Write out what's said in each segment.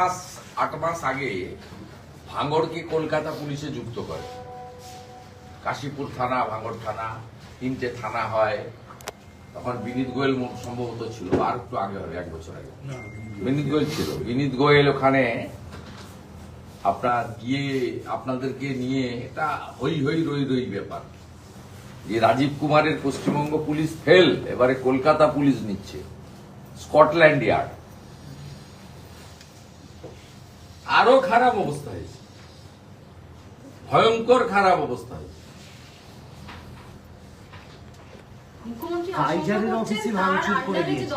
মাস আট মাস আগে ভাঙড়কে কলকাতা পুলিশে যুক্ত করে। কাশীপুর থানা ভাঙড় থানা তিনটে থানা হয়। তখন বিনীত গোয়েল সম্ভবত ছিল আর একটু আগে হবে এক বছর আগে। বিনীত গোয়েল ছিল। বিনীত গোয়েল ওখানে আপনার গিয়ে আপনাদেরকে নিয়ে এটা হই হই রই রই ব্যাপার। যে রাজীব কুমারের পশ্চিমবঙ্গ পুলিশ ফেল এবারে কলকাতা পুলিশ নিচ্ছে। Scotland Yard. আরও খারাপ অবস্থা হয়েছে। ভয়ঙ্কর খারাপ অবস্থা হয়েছে। কাইজারের অফিসে ভাঙচুর করে দিয়েছে।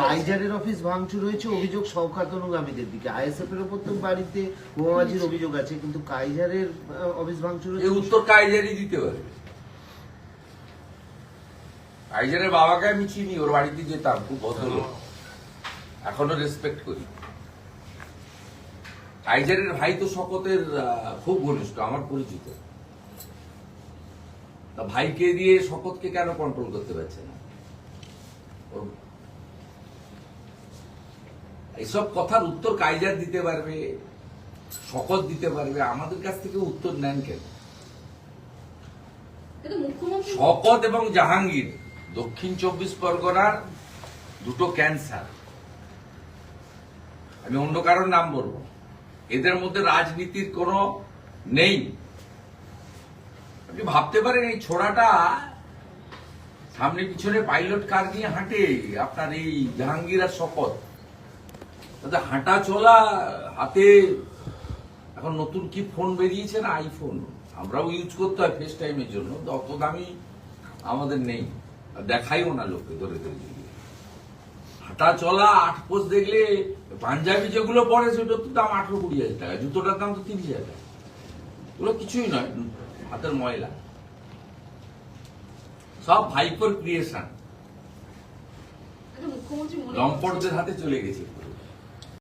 কাইজারের অফিস ভাঙচুর হয়েছে অভিযোগ শওকাত অনুগামীদের দিকে। আইএসএফ এর উপর তো বাড়িতে বোমাবাজির অভিযোগ আছে কিন্তু কাইজারের অফিস ভাঙচুর এই হয়েছে উত্তর কাইজারই দিতে পারবে। কাইজারের বাবাকে আমি চিনি ওর বাড়িতে যেতাম খুব ভদ্র লোক। এখনও রেসপেক্ট করি। কাইজারের ভাই তো শপথের খুব ঘনিষ্ঠ আমার পরিচিত। তা ভাইকে দিয়ে শপথকে কেন কন্ট্রোল করতে পারছে না? এইসব কথার উত্তর কাইজার দিতে পারবে শপথ দিতে পারবে আমাদের কাছ থেকে উত্তর নেন কেন? শকত এবং জাহাঙ্গীর দক্ষিণ চব্বিশ পরগনার দুটো ক্যান্সার। আমি অন্য কারোর নাম বলব এদের মধ্যে রাজনীতির কোনো নেই। আপনি ভাবতে পারেন, এই ছোড়াটা সামনে পিছনে পাইলট কার নিয়ে হাঁটে? আপনার এই জাহাঙ্গীর আর শপথ। তাদের হাঁটা চলা হাতে এখন নতুন কি ফোন বেরিয়েছে না আইফোন? আমরাও ইউজ করতে হয় ফেস টাইমের জন্য অত দামি আমাদের নেই। দেখাইও না লোককে ধরে ধরে। হাঁটা চলা আট পোষ দেখলে পাঞ্জাবি যেগুলো পরে সেটার তো দাম আঠারো কুড়ি হাজার টাকা জুতোটার দাম তো তিরিশ হাজার টাকা। ওগুলো কিছুই নয় হাতের ময়লা। সব ভাইপোর ক্রিয়েশন মনে লম্পটদের হাতে চলে গেছে।